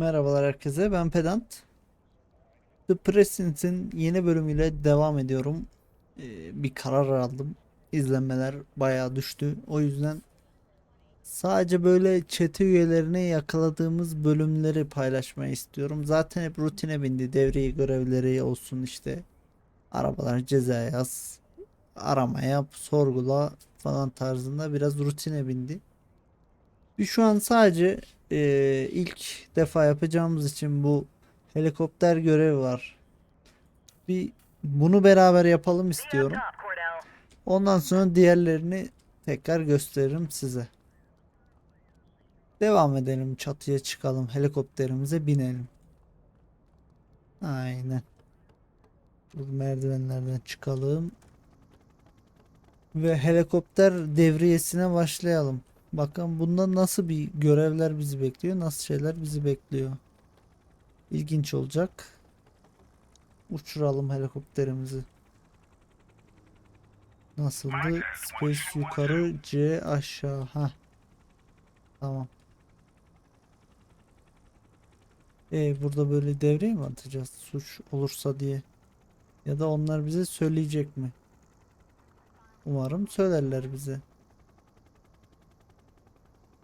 Merhabalar herkese ben Pedant. The Presence'in yeni bölümüyle devam ediyorum. Ee, bir karar aldım. İzlenmeler bayağı düştü. O yüzden sadece böyle çete üyelerine yakaladığımız bölümleri paylaşmayı istiyorum. Zaten hep rutine bindi. Devriye görevleri olsun işte. Arabalar ceza yaz. Arama yap, sorgula falan tarzında biraz rutine bindi. Şu an sadece eee, ilk defa yapacağımız için bu helikopter görevi var. Bir bunu beraber yapalım istiyorum. Ondan sonra diğerlerini tekrar gösteririm size. Devam edelim çatıya çıkalım helikopterimize binelim. Aynen. Bu merdivenlerden çıkalım. Ve helikopter devriyesine başlayalım. Bakın bunda nasıl bir görevler bizi bekliyor, nasıl şeyler bizi bekliyor. İlginç olacak. Uçuralım helikopterimizi. Nasıldı? Space yukarı, C aşağı. Ha. Tamam. E burada böyle devreye mi atacağız? Suç olursa diye. Ya da onlar bize söyleyecek mi? Umarım söylerler bize.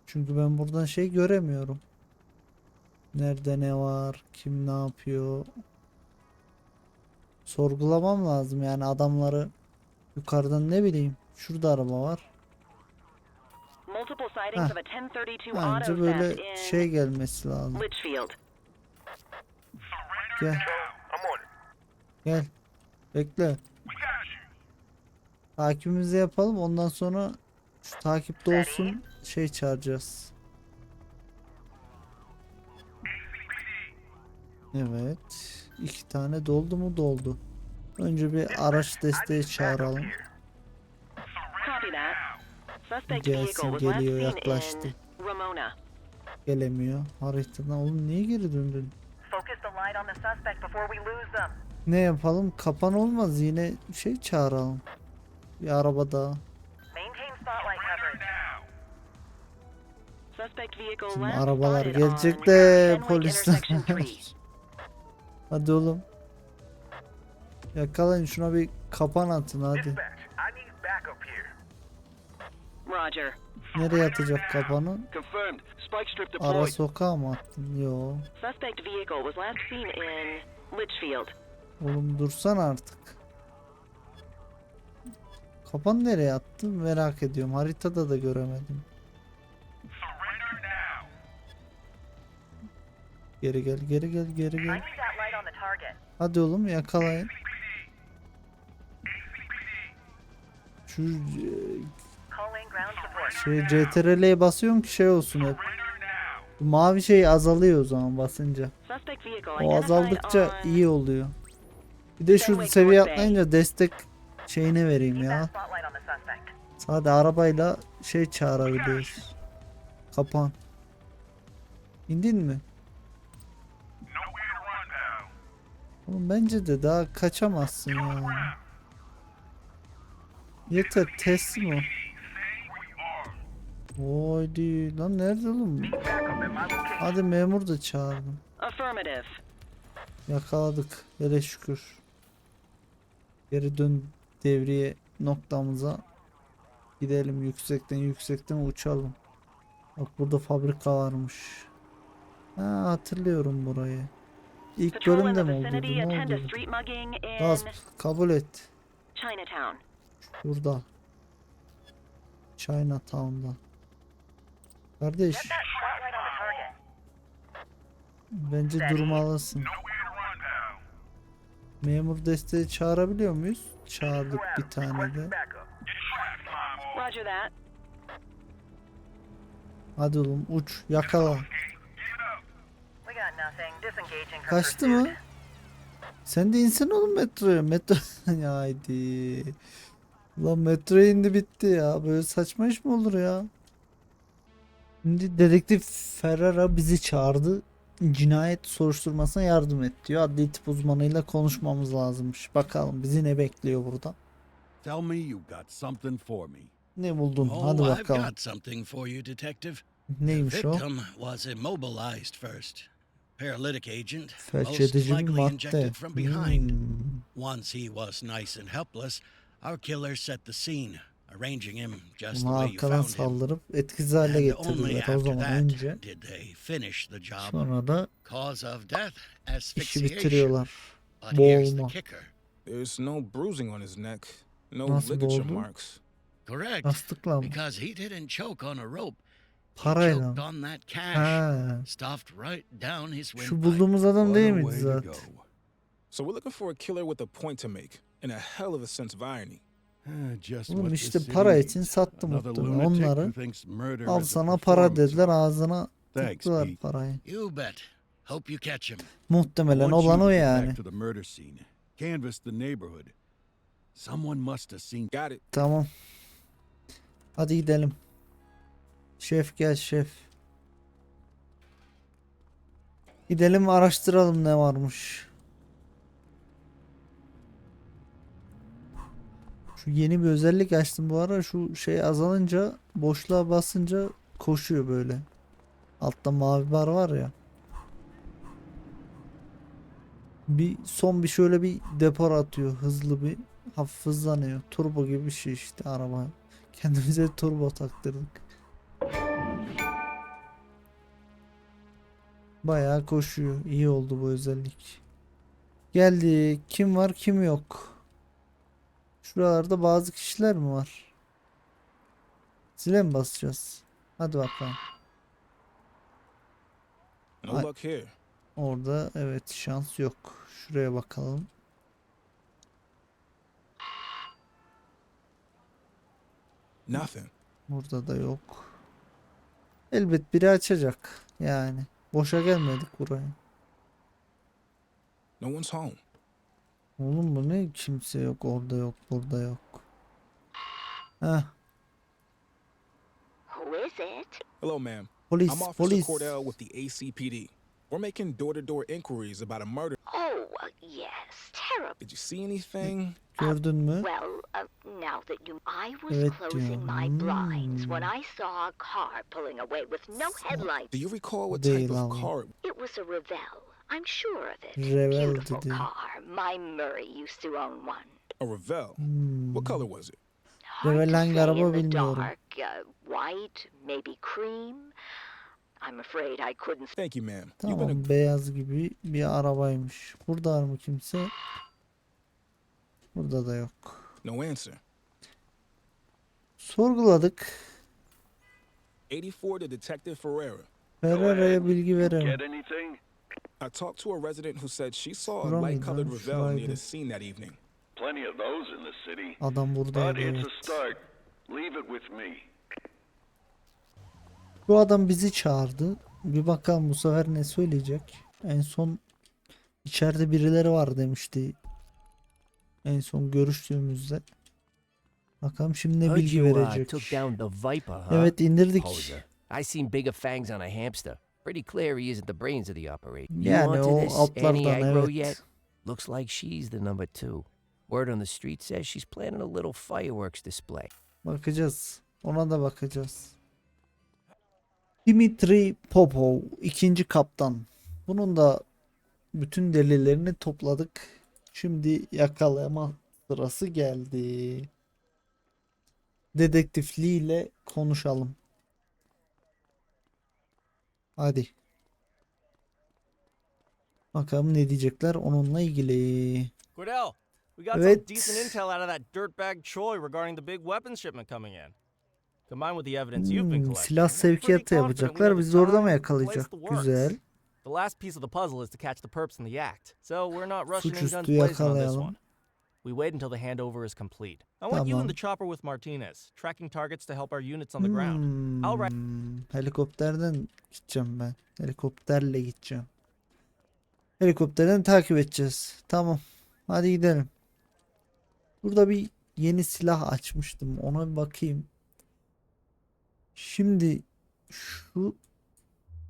Çünkü ben buradan şey göremiyorum. Nerede ne var? Kim ne yapıyor? Sorgulamam lazım yani adamları yukarıdan ne bileyim. Şurada araba var. Heh. of a 1032 Bence böyle şey gelmesi lazım. Gel. Gel. Bekle. Takibimizi yapalım. Ondan sonra şu takipte olsun şey çağıracağız. Evet. iki tane doldu mu doldu. Önce bir araç desteği çağıralım. Gelsin, geliyor, yaklaştı. Gelemiyor. Haritadan oğlum niye geri döndün? Ne yapalım? Kapan olmaz. Yine şey çağıralım. Bir araba daha. Şimdi arabalar gelecek de polisler. Hadi oğlum. Yakalayın şuna bir kapan atın hadi. Nereye atacak kapanı? Ara sokağa mı attın? Yo. Suspect vehicle was last seen in Litchfield. Oğlum dursan artık. Kapan nereye attın merak ediyorum. Haritada da göremedim. Geri gel geri gel geri gel. Hadi oğlum yakalayın. Şu şey CTRL'ye basıyorum ki şey olsun hep. Bu Mavi şey azalıyor o zaman basınca. O azaldıkça iyi oluyor. Bir de şu seviye atlayınca destek şeyine vereyim ya. Sadece arabayla şey çağırabiliyoruz. Kapan. İndin mi? Oğlum bence de daha kaçamazsın ya. Yeter teslim ol. Oydi lan nerede oğlum? Hadi memur da çağırdım. Yakaladık hele şükür. Geri dön devriye noktamıza. Gidelim yüksekten yüksekten uçalım. Bak burada fabrika varmış. Ha hatırlıyorum burayı. İlk bölümde mi oldu? Ne oldu? Gasp kabul et. Chinatown. Burada. Chinatown'da. Kardeş bence durmalısın. Memur desteği çağırabiliyor muyuz? Çağırdık bir tane de. Hadi oğlum uç yakala. We got nothing. Disengaging from Kaçtı mı? Sen de insin oğlum metroya. Metro. haydi. Ulan metro indi bitti ya. Böyle saçma iş mi olur ya? Şimdi dedektif Ferrara bizi çağırdı. Cinayet soruşturmasına yardım et diyor. Adli tıp uzmanıyla konuşmamız lazımmış. Bakalım bizi ne bekliyor burada. Tell me you got something for me. Ne buldun? Oh, Hadi I've bakalım. got something for you, Detective. The Neymiş o? victim was immobilized first. Paralytic agent, most likely injected from behind. Hmm. Once he was nice and helpless, our killer set the scene, arranging him just the Ona way you arkadan found him. saldırıp etkisiz hale And only getirdiler o after zaman that önce. did they finish the job. Sonra da Cause of death, işi asphyxiation. bitiriyorlar. But here's the Boğulma. kicker. There's no bruising on his neck, no Nasıl ligature boğuldu? marks. Correct. Yastıkla mı? Because he didn't choke on a rope. Parayla choked mı? on that cash. Ha. Stuffed right down his Şu bulduğumuz adam değil a miydi zaten? So we're looking for a killer with a point to make and a hell of a sense of irony. Ah, Oğlum işte para için sattı muhtemelen onları. Al sana para dediler ağzına tıktılar parayı. You bet. Hope you catch him. I Muhtemelen olan o yani. Back to the murder scene. Canvass the neighborhood. Someone must have seen. Got it. Tamam. Hadi gidelim. Şef gel şef. Gidelim araştıralım ne varmış. Şu yeni bir özellik açtım bu ara. Şu şey azalınca boşluğa basınca koşuyor böyle. Altta mavi bar var ya. Bir son bir şöyle bir depar atıyor hızlı bir hafif hızlanıyor. Turbo gibi bir şey işte araba. Kendimize turbo taktırdık. Bayağı koşuyor. İyi oldu bu özellik. Geldi. Kim var kim yok. Şuralarda bazı kişiler mi var? Zile mi basacağız? Hadi bakalım. No I- luck here. Orada evet şans yok. Şuraya bakalım. Nothing. Burada da yok. Elbet biri açacak. Yani. Boşa gelmedik buraya. No one's home. Oğlum bu ne? Kimse yok. Orada yok. Burada yok. Heh. Who is it? Hello, ma'am. Polis. I'm Officer Polis. Cordell with the ACPD. We're making door-to-door inquiries about a murder. Oh, uh, yes, terrible. Did you see anything? Gördün mü? Well, uh, now that you, I was Evet closing diyor. my blinds when. I saw a car pulling away with no headlights. Do you recall what Değil type of abi. car? It was a Revell. I'm sure of it. Revell Beautiful dedi. car. My Murray used to own one. A Revell. Hmm. What color was it? Hard to Revell hangi araba in the bilmiyorum. dark. Uh, white, maybe cream. I'm afraid I couldn't Thank you, ma'am. Tamam beyaz gibi bir arabaymış. Burada var mı kimse? Burada da yok. no answer. Sorguladık. 84 to Detective Ferreira. Ferrera'ya bilgi verelim. I talked to a resident who said she saw a light-colored lan? Revell near the scene that evening. Plenty of those in the city. Adam buradaydı But it's a start. Leave it with me. Bu adam bizi çağırdı. Bir bakalım bu sefer ne söyleyecek. En son içeride birileri var demişti. En son görüştüğümüzde. Bakalım şimdi ne bilgi uh, verecek. Evet indirdik. I seen bigger fangs on a hamster. Pretty clear he isn't the brains of the operation. Yani o altlardan evet. yet? Looks like she's the number two. Word on the street says she's planning a little fireworks display. Bakacağız. Ona da bakacağız. Dimitri Popov, ikinci kaptan. Bunun da bütün delillerini topladık. Şimdi yakalama sırası geldi. Dedektifliğiyle konuşalım. Hadi. Bakalım ne diyecekler onunla ilgili. Cordell, we got Evet. some decent intel out of that dirtbag Choi regarding the big weapons shipment coming in. Hmm, silah sevkiyatı yapacaklar. Bizi orada mı yakalayacak? Güzel. The last piece of the puzzle is to catch the perps in the act, so we're not rushing in Suçüstü guns blazing on this yakalayalım. one. We wait until the handover is complete. I want you in the chopper with Martinez, tracking targets to help our units on the ground. I'll write. Hmm, helikopterden gideceğim ben. Helikopterle gideceğim. Helikopterden takip edeceğiz. Tamam. Hadi gidelim. Burada bir yeni silah açmıştım. Ona bir bakayım. Şimdi şu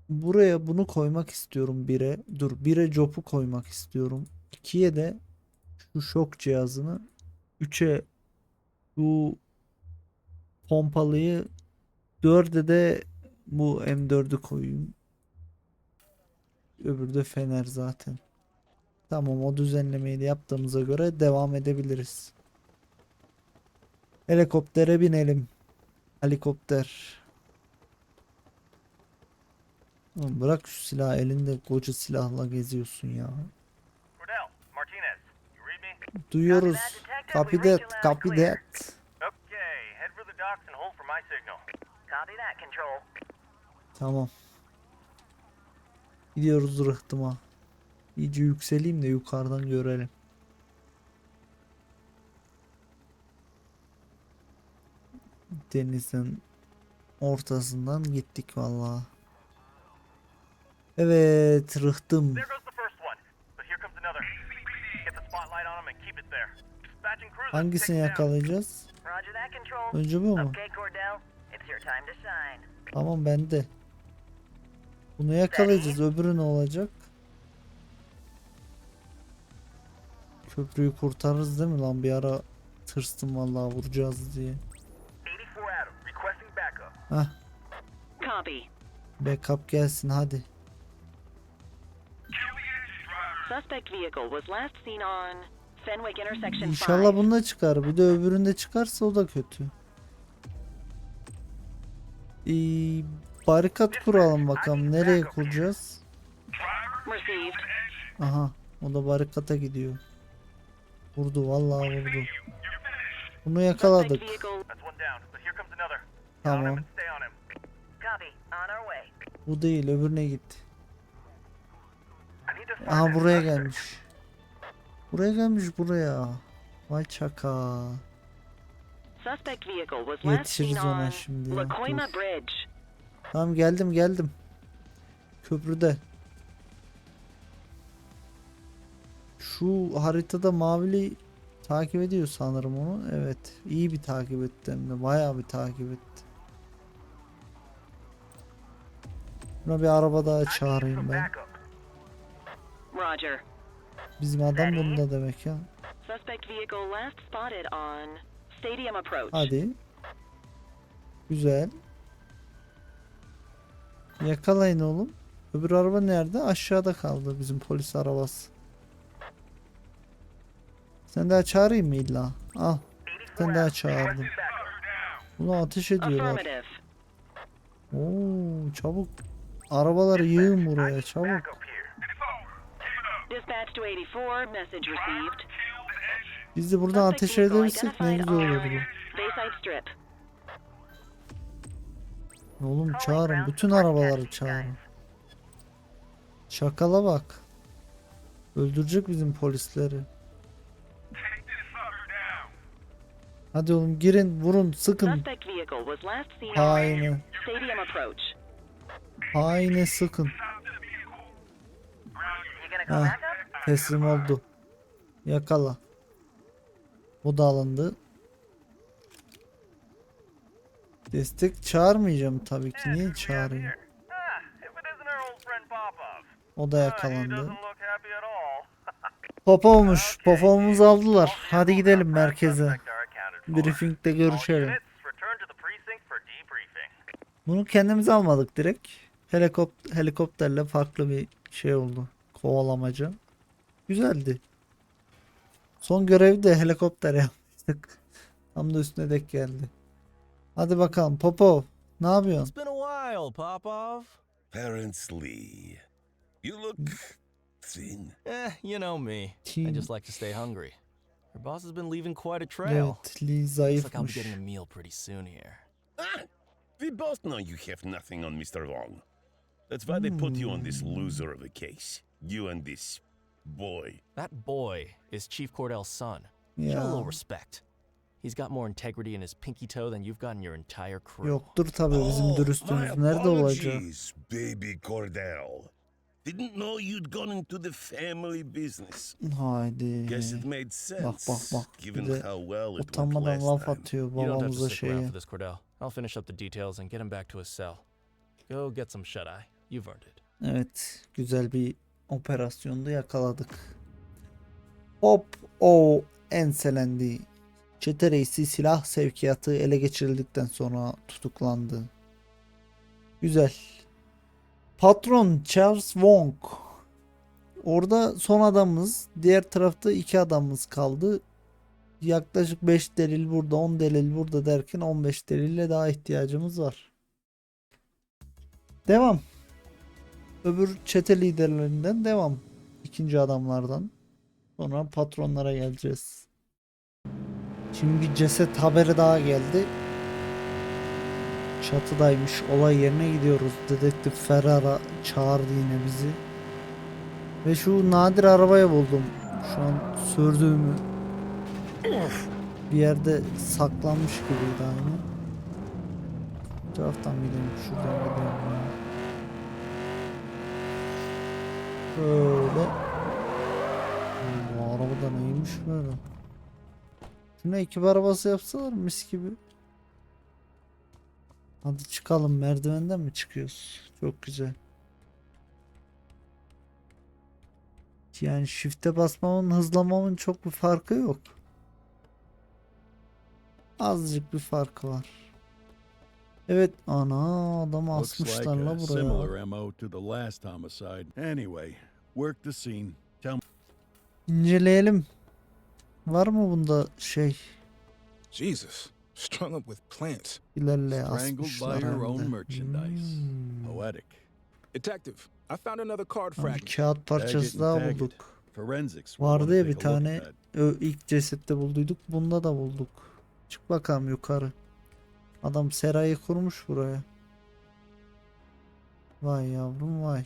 buraya bunu koymak istiyorum bire. Dur bire jopu koymak istiyorum. İkiye de şu şok cihazını. Üçe bu pompalıyı 4'e de bu M4'ü koyayım. öbürü de fener zaten. Tamam o düzenlemeyi de yaptığımıza göre devam edebiliriz. Helikoptere binelim. Helikopter. Oğlum bırak şu silahı elinde koca silahla geziyorsun ya. Cordell, Martinez, you read me? Duyuyoruz. Copy that, copy that. Okay, head for the docks and hold for my signal. Copy that, Control. Tamam. Gidiyoruz rıhtıma. İyice yükseleyim de yukarıdan görelim. Denizin ortasından gittik vallahi. Evet rıhtım. There goes the first one, but here comes another. Get the spotlight on him and keep it there. Dispatching cruisers. Hangisini yakalayacağız? Önce bu mu? Tamam bende. Bunu yakalayacağız. Öbürü ne olacak? Köprüyü kurtarırız değil mi lan? Bir ara tırstım vallahi vuracağız diye. Hah, Copy. backup gelsin hadi. Suspect vehicle was last seen on Fenwick intersection İnşallah 5. bunda çıkar. Bir de öbüründe çıkarsa o da kötü. Ee, barikat kuralım bakalım. Nereye kuracağız? Received. Aha, o da barikata gidiyor. Vurdu vallahi vurdu. Bunu yakaladık. Tamam. Bu değil, öbürüne git. I need to find Aha buraya gelmiş. Buraya gelmiş buraya. Vay çaka. Yetişiriz ona on şimdi ya. Tamam geldim geldim. Köprüde. Şu haritada mavili takip ediyor sanırım onu. Evet. iyi bir takip etti hem de. Bayağı bir takip etti. Buna bir araba daha çağırayım ben. Roger. Bizim adam bunda demek ya. Suspect vehicle last spotted on Stadium Approach. Hadi. Güzel. Yakalayın oğlum. Öbür araba nerede? Aşağıda kaldı bizim polis arabası. Sen daha çağırayım mı illa? Al. Sen daha çağırdım. Bunu ateş ediyorlar. Oo, çabuk. Arabaları yığın buraya çabuk. Backup here. Dispatch to 84. Message received. Biz de buradan ateş edebilsek ne güzel olurdu. Oğlum çağırın. Bütün arabaları çağırın. Şakala bak. Öldürecek bizim polisleri. Hadi oğlum girin vurun sıkın. Suspect Haine sıkın. Backup? teslim oldu. Yakala. Bu da alındı. Destek çağırmayacağım tabii ki. Niye çağırayım? O da yakalandı. all. Popovmuş. Popovumuzu aldılar. Hadi gidelim merkeze. Briefingde görüşelim. Bunu kendimiz almadık direkt. Helikop helikopterle farklı bir şey oldu. Kovalamaca. Güzeldi. Son görevi de helikopter yapmıştık. Tam da üstüne dek geldi. Hadi bakalım Popov. Ne yapıyorsun? It's been a while, Popov. Apparently. You look thin. Eh, you know me. I just like to stay hungry. Your boss has been leaving quite a trail. Evet, Lee Looks like zayıfmış. getting a meal pretty soon here. Ah, we both know you have nothing on Mr. Wong. That's why they put you on this loser of a case. You and this boy. That boy is Chief Cordell's son. Show a little respect. He's got more integrity in his pinky toe than you've got in your entire crew. yoktur tabii bizim Oh, dürüstümüz. my Nerede olacak? apologies, Baby Cordell. Didn't know you'd gone into the family business. Haydi. Guess it made sense. bak, bak. Bir Given de how well it went Utanmadan last laf time. atıyor You don't have to stick around for this, Cordell. I'll finish up the details and get him back to his cell. Go get some shut-eye. You've earned it. Evet, güzel bir operasyonda yakaladık. Hop o enselendi. Çete reisi silah sevkiyatı ele geçirildikten sonra tutuklandı. Güzel. Patron Charles Wong Orada son adamımız, diğer tarafta iki adamımız kaldı. Yaklaşık 5 delil burada, 10 delil burada derken 15 delille daha ihtiyacımız var. Devam. Öbür çete liderlerinden devam. İkinci adamlardan. Sonra patronlara geleceğiz. Şimdi bir ceset haberi daha geldi. Çatıdaymış. Olay yerine gidiyoruz. Dedektif Ferrara çağırdı yine bizi. Ve şu nadir arabayı buldum. Şu an sürdüğümü. Bir yerde saklanmış gibiydi aynı. Bu taraftan gidelim. Şuradan gidelim. Böyle. Bu araba da neymiş böyle. Şuna ekip arabası yapsalar mis gibi. Hadi çıkalım merdivenden mi çıkıyoruz? Çok güzel. Yani shift'e basmamın hızlamamın çok bir farkı yok. Azıcık bir farkı var. Evet ana adamı asmışlar la buraya. Work the scene. Tell me İnceleyelim. Var mı bunda şey Jesus. Strung up with plants. ilerle strangled asmışlar by your own de. merchandise. Hmm. Poetic. Detective, I found another card Tamam, fragment. kağıt parçası daha bulduk. Forensics. will Vardı ya take bir a look tane at that. ö, ilk cesette bulduyduk. Bunda da bulduk. Çık bakalım yukarı. Adam serayı kurmuş buraya. Vay yavrum vay.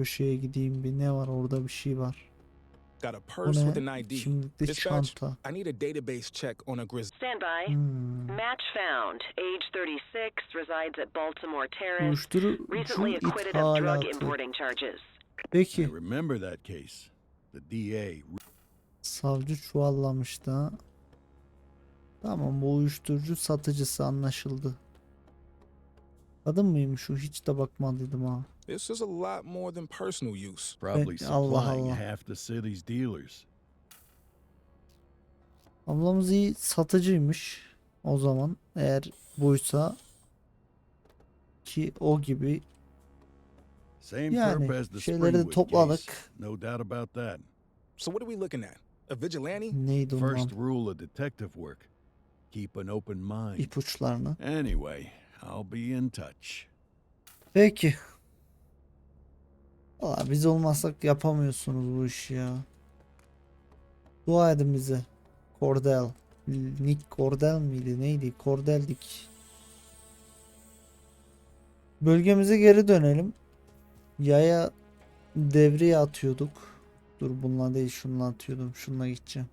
Köşeye gideyim bir ne var orada bir şey var. Got a Bu purse with an ID. Kimlikli Dispatch, çanta. I need a database check on a grizzly. Stand by. Hmm. Match found. Age 36, resides at Baltimore Terrace. Uyuşturucu Recently acquitted of drug importing charges. I Peki. remember that case. The DA Savcı çuvallamıştı ha. Tamam bu uyuşturucu satıcısı anlaşıldı. Kadın mıymış şu hiç de bakmadıydım ha. This is a lot more than personal use. probably Eh, Allah supplying Allah. half the city's dealers. Ablamız iyi satıcıymış o zaman eğer buysa ki o gibi Same Yani as the şeyleri de Springwood topladık. case. No doubt about that. So what are we looking at? A vigilante? neydi First rule of detective work: keep an open mind. ipuçlarını. Anyway, I'll be in touch. Peki. Valla biz olmazsak yapamıyorsunuz bu işi ya. Dua edin bize. Cordell. Nick Cordell miydi neydi? Cordell'dik. Bölgemize geri dönelim. Yaya devreye atıyorduk. Dur bununla değil şununla atıyordum. Şununla gideceğim.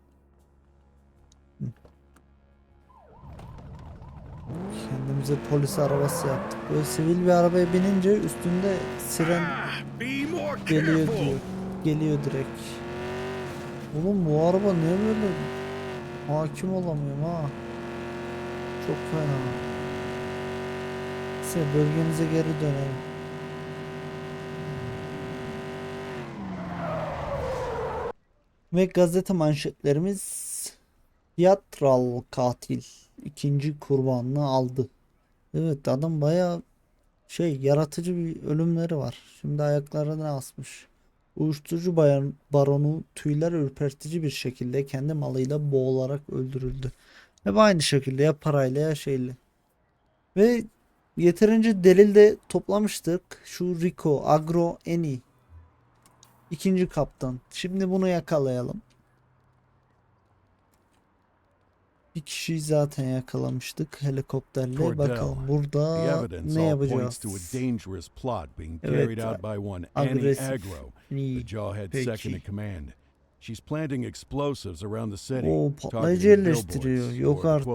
Kendimize polis arabası yaptık. Böyle sivil bir arabaya binince üstünde siren geliyor diyor. Geliyor direkt. Oğlum bu araba ne böyle? Hakim olamıyorum ha. Çok fena. Neyse bölgemize geri dönelim. Ve gazete manşetlerimiz Tiyatral katil ikinci kurbanını aldı. Evet adam baya şey yaratıcı bir ölümleri var. Şimdi ayaklarına asmış. Uyuşturucu bayan baronu tüyler ürpertici bir şekilde kendi malıyla boğularak öldürüldü. Hep aynı şekilde ya parayla ya şeyle. Ve yeterince delil de toplamıştık. Şu Rico Agro Eni. İkinci kaptan. Şimdi bunu yakalayalım. Bir kişiyi zaten yakalamıştık helikopterle. Bakalım burada ne yapacağız? Evet, agresif. Peki. She's planting explosives around the city. Oo, targeting patlayıcı yerleştiriyor. Yok artık.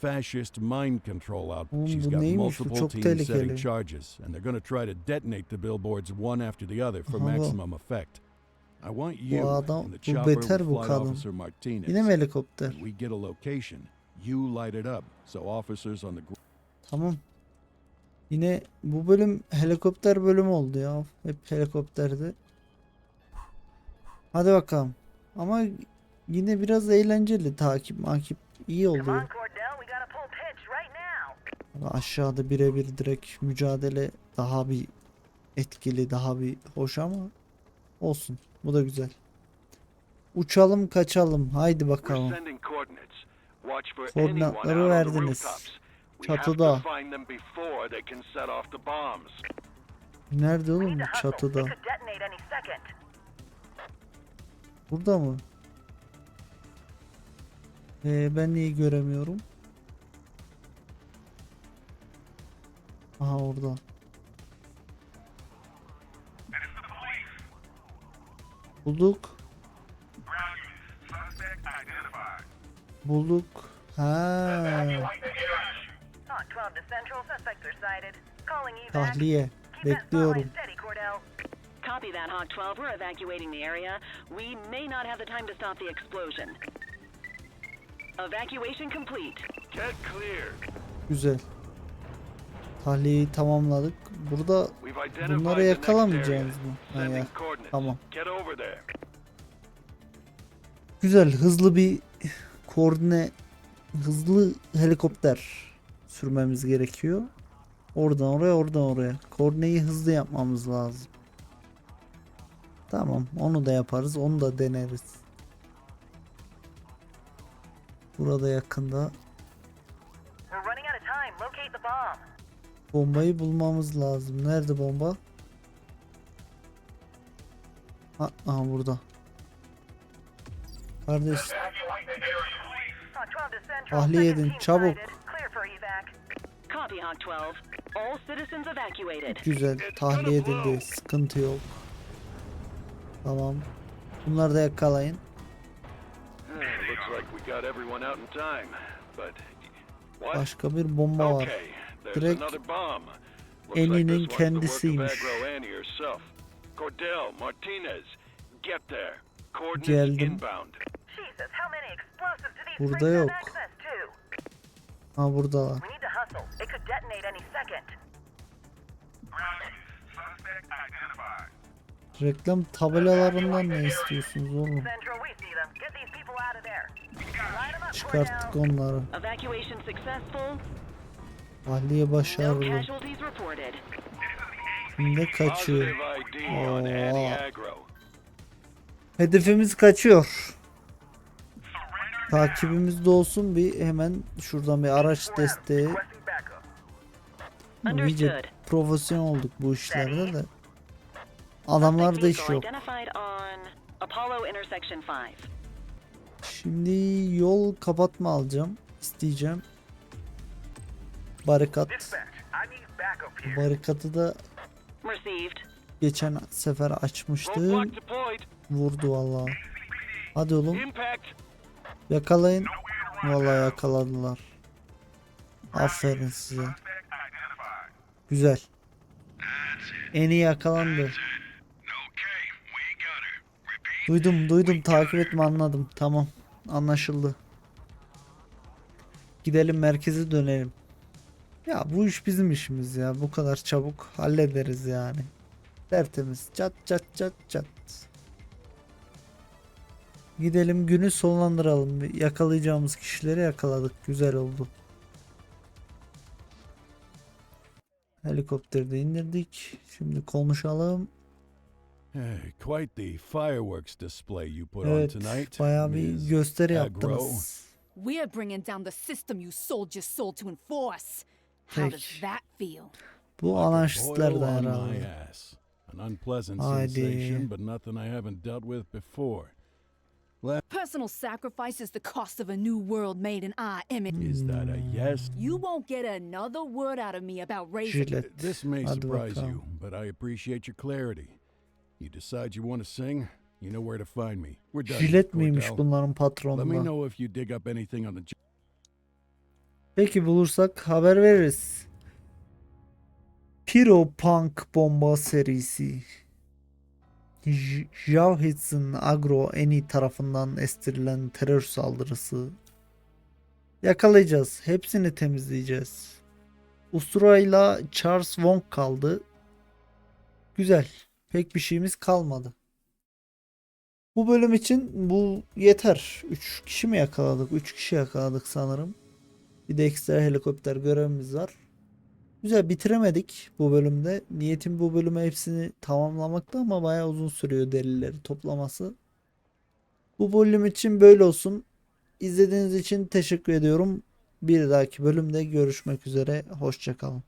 fascist mind control out. She's got multiple teams setting charges, and they're going to try to detonate the billboards one after the other for maximum effect. I want you adam- bu chopper beter bu Flight kadın. Officer Martinez. Yine mi helikopter? When we get a location, you light it up so officers on the gr- Tamam. Yine bu bölüm helikopter bölümü oldu ya. Hep helikopterde. Hadi bakalım. Ama yine biraz eğlenceli takip makip iyi oluyor. Aşağıda birebir direkt mücadele daha bir etkili, daha bir hoş ama olsun. Bu da güzel. Uçalım kaçalım. Haydi bakalım. Koordinatları verdiniz. Çatıda. Nerede oğlum? hustle. Çatıda. Burada mı? Ee, ben niye göremiyorum? Aha orada. Bulduk. Bulduk. Ha, Hawk 12 to Central. Suspects are sighted. Calling evac. tahliye. Bekliyorum. Copy that, Hawk 12. We're evacuating the area. We may not have the time to stop the explosion. Evacuation complete. Get clear. Güzel. Tahliyeyi tamamladık. Burada bunları yakalamayacağız mı? Ha ya. Tamam. Güzel, hızlı bir koordine, hızlı helikopter sürmemiz gerekiyor. Oradan oraya, oradan oraya. Koordineyi hızlı yapmamız lazım. Tamam, onu da yaparız, onu da deneriz. Burada yakında We're running out of time. Locate the bomb. Bombayı bulmamız lazım. Nerede bomba? Ha, aha burada. Kardeş, Hawk 12 to Central. Tahliye edin, çabuk. sighted. Clear for evac. Copy, Hawk 12. All citizens evacuated. Güzel. Tahliye edildi. Sıkıntı yok. Tamam. Bunları da yakalayın. What? Başka bir bomba var. Direkt of kendisiymiş. Geldim. inbound. Jesus, how many explosives do these Burada yok. have access to? Ha buradalar. We need to hustle. It could detonate any second. Reklam tabelalarından ne istiyorsunuz oğlum? Central, we see them. Get these people out of there. Line 'em up, Çıkarttık onları. No başarılı. Şimdi kaçıyor. Oo. Hedefimiz kaçıyor. Takibimizde olsun bir hemen şuradan bir araç desteği. İyice profesyonel olduk bu işlerde de. Adamlarda iş yok. Identified on Apollo intersection 5. Şimdi yol kapatma alacağım. isteyeceğim. Barikat. Barikatı da geçen sefer açmıştı. Roadblock deployed. Vurdu vallahi. Hadi oğlum yakalayın. Vallahi yakaladılar. Aferin size. Güzel. En iyi yakalandı. Duydum duydum takip etme anladım. Tamam anlaşıldı. Gidelim merkeze dönelim. Ya bu iş bizim işimiz ya. Bu kadar çabuk hallederiz yani. Tertemiz. Çat çat çat çat. Gidelim günü sonlandıralım. Bir Yakalayacağımız kişileri yakaladık. Güzel oldu. Helikopteri de indirdik. Şimdi konuşalım. Hey, quite the fireworks display you put on tonight. bayağı bir gösteri yaptınız. We're bringing down the system you sold your soul to enforce. How does Peki. that feel? Bu Like anarşistlerden on my herhalde. ass. An unpleasant Haydi. sensation, but nothing I haven't dealt with before. Personal sacrifice is the cost of a new world made in our image. Is that a yes? You won't get another word out of me about raising. Jilet. This may surprise you, but I appreciate your clarity. You decide you want to sing, you know where to find me. We're done. Jilet miymiş Cordell. bunların Let me know if you dig up anything on the j- Peki bulursak haber veririz. Pyro Punk bomba serisi. J- Jawhitz'in Agro Eni tarafından estirilen terör saldırısı. Yakalayacağız. Hepsini temizleyeceğiz. Ustura'yla Charles Wong kaldı. Güzel. Pek bir şeyimiz kalmadı. Bu bölüm için bu yeter. 3 kişi mi yakaladık? 3 kişi yakaladık sanırım. Bir de ekstra helikopter görevimiz var. Güzel bitiremedik bu bölümde. Niyetim bu bölüme hepsini tamamlamakta ama bayağı uzun sürüyor delilleri toplaması. Bu bölüm için böyle olsun. İzlediğiniz için teşekkür ediyorum. Bir dahaki bölümde görüşmek üzere. Hoşçakalın.